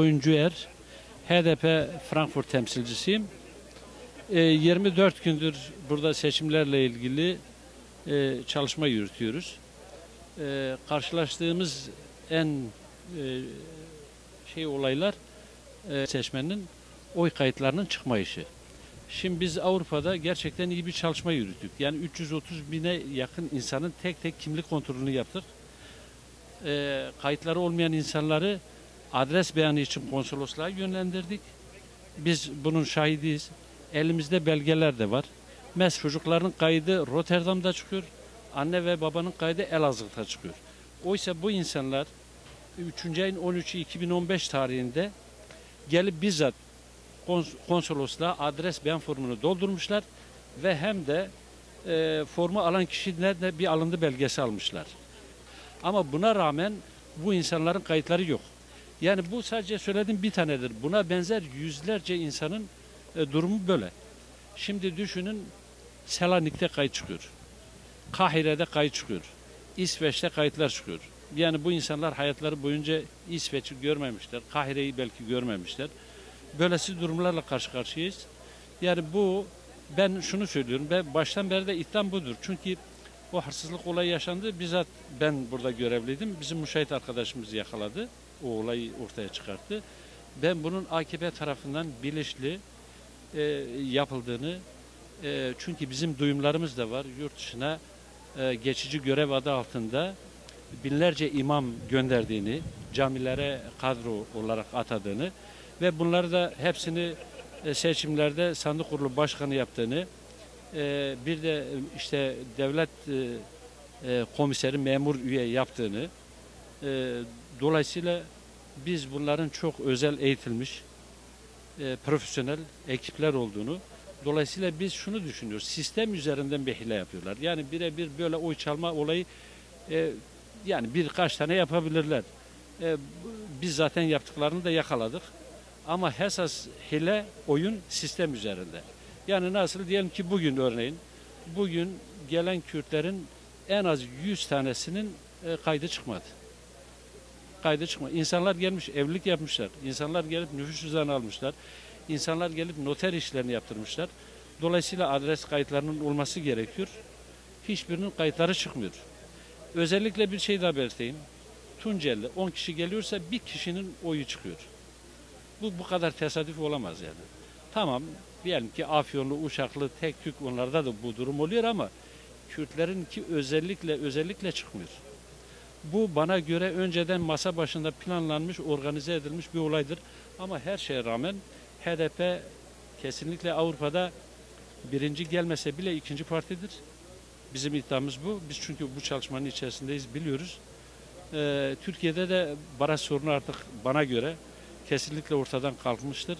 Oyuncu Er, HDP Frankfurt temsilcisiyim. Ee, 24 gündür burada seçimlerle ilgili e, çalışma yürütüyoruz. Ee, Karşılaştığımız en e, şey olaylar e, seçmenin oy kayıtlarının çıkma işi. Şimdi biz Avrupa'da gerçekten iyi bir çalışma yürüttük. Yani 330 bine yakın insanın tek tek kimlik kontrolünü yaptık. Ee, kayıtları olmayan insanları adres beyanı için konsolosluğa yönlendirdik. Biz bunun şahidiyiz. Elimizde belgeler de var. MES çocukların kaydı Rotterdam'da çıkıyor. Anne ve babanın kaydı Elazığ'da çıkıyor. Oysa bu insanlar 3. ayın 13'ü 2015 tarihinde gelip bizzat kons- konsolosluğa adres beyan formunu doldurmuşlar ve hem de e, formu alan kişiler de bir alındı belgesi almışlar. Ama buna rağmen bu insanların kayıtları yok. Yani bu sadece söylediğim bir tanedir. Buna benzer yüzlerce insanın e, durumu böyle. Şimdi düşünün Selanik'te kayıt çıkıyor. Kahire'de kayıt çıkıyor. İsveç'te kayıtlar çıkıyor. Yani bu insanlar hayatları boyunca İsveç'i görmemişler. Kahire'yi belki görmemişler. Böylesi durumlarla karşı karşıyayız. Yani bu ben şunu söylüyorum. Ben baştan beri de iddiam budur. Çünkü o hırsızlık olayı yaşandı. Bizzat ben burada görevliydim. Bizim müşahit arkadaşımız yakaladı. O olayı ortaya çıkarttı. Ben bunun AKP tarafından bilinçli e, yapıldığını e, çünkü bizim duyumlarımız da var. Yurt dışına e, geçici görev adı altında binlerce imam gönderdiğini, camilere kadro olarak atadığını ve bunları da hepsini e, seçimlerde sandık kurulu başkanı yaptığını, e, bir de e, işte devlet e, e, komiseri memur üye yaptığını, dolayısıyla biz bunların çok özel eğitilmiş, profesyonel ekipler olduğunu, dolayısıyla biz şunu düşünüyoruz, sistem üzerinden bir hile yapıyorlar. Yani birebir böyle oy çalma olayı e, yani birkaç tane yapabilirler. Biz zaten yaptıklarını da yakaladık. Ama esas hile oyun sistem üzerinde. Yani nasıl diyelim ki bugün örneğin bugün gelen Kürtlerin en az 100 tanesinin e, kaydı çıkmadı. Kaydı çıkmadı. İnsanlar gelmiş evlilik yapmışlar. İnsanlar gelip nüfus cüzdanı almışlar. İnsanlar gelip noter işlerini yaptırmışlar. Dolayısıyla adres kayıtlarının olması gerekiyor. Hiçbirinin kayıtları çıkmıyor. Özellikle bir şey daha belirteyim. Tunceli 10 kişi geliyorsa bir kişinin oyu çıkıyor. Bu bu kadar tesadüf olamaz yani. Tamam diyelim ki Afyonlu, Uşaklı, tek tük onlarda da bu durum oluyor ama Kürtlerin ki özellikle özellikle çıkmıyor. Bu bana göre önceden masa başında planlanmış, organize edilmiş bir olaydır. Ama her şeye rağmen HDP kesinlikle Avrupa'da birinci gelmese bile ikinci partidir. Bizim iddiamız bu. Biz çünkü bu çalışmanın içerisindeyiz, biliyoruz. Ee, Türkiye'de de baraj sorunu artık bana göre kesinlikle ortadan kalkmıştır.